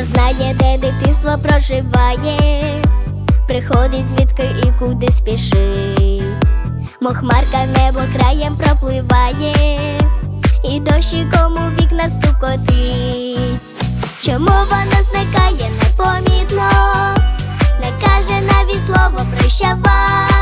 Хто знає, де дитинство проживає, приходить звідки і куди спішить, Мохмарка небо краєм пропливає, і дощі, кому вікна стукотить. Чому воно зникає непомітно, не каже навіть слово прощавай.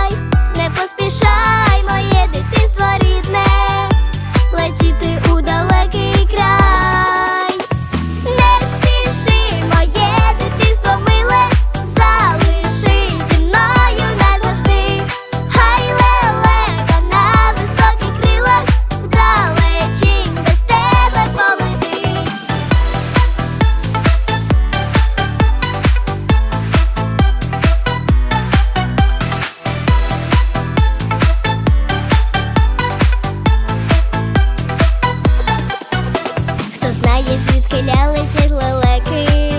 звідсіля летять лелеки,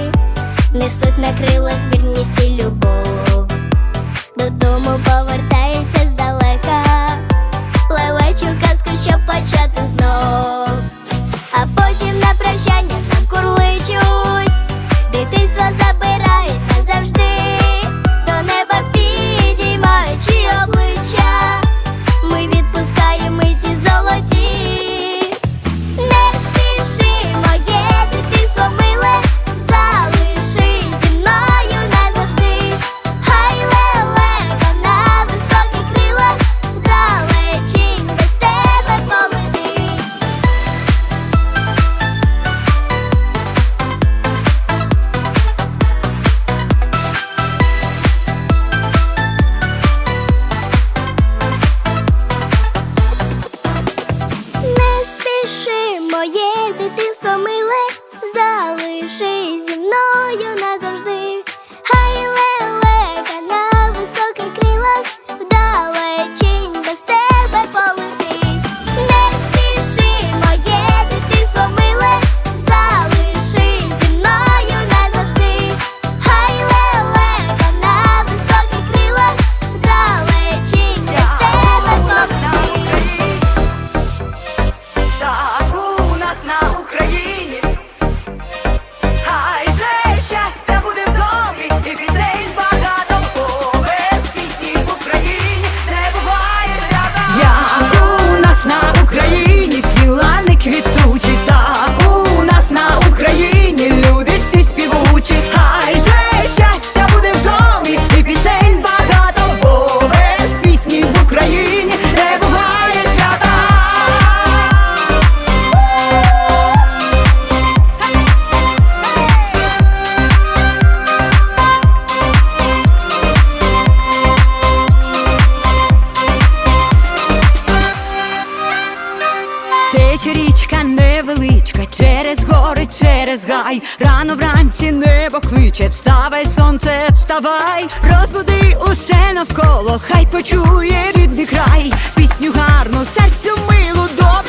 несуть на крилах вірність і любов, додому повертають. говорить через гай, рано вранці небо кличе, вставай, сонце, вставай, розбуди усе навколо, хай почує рідний край, пісню гарну, серцю милу добру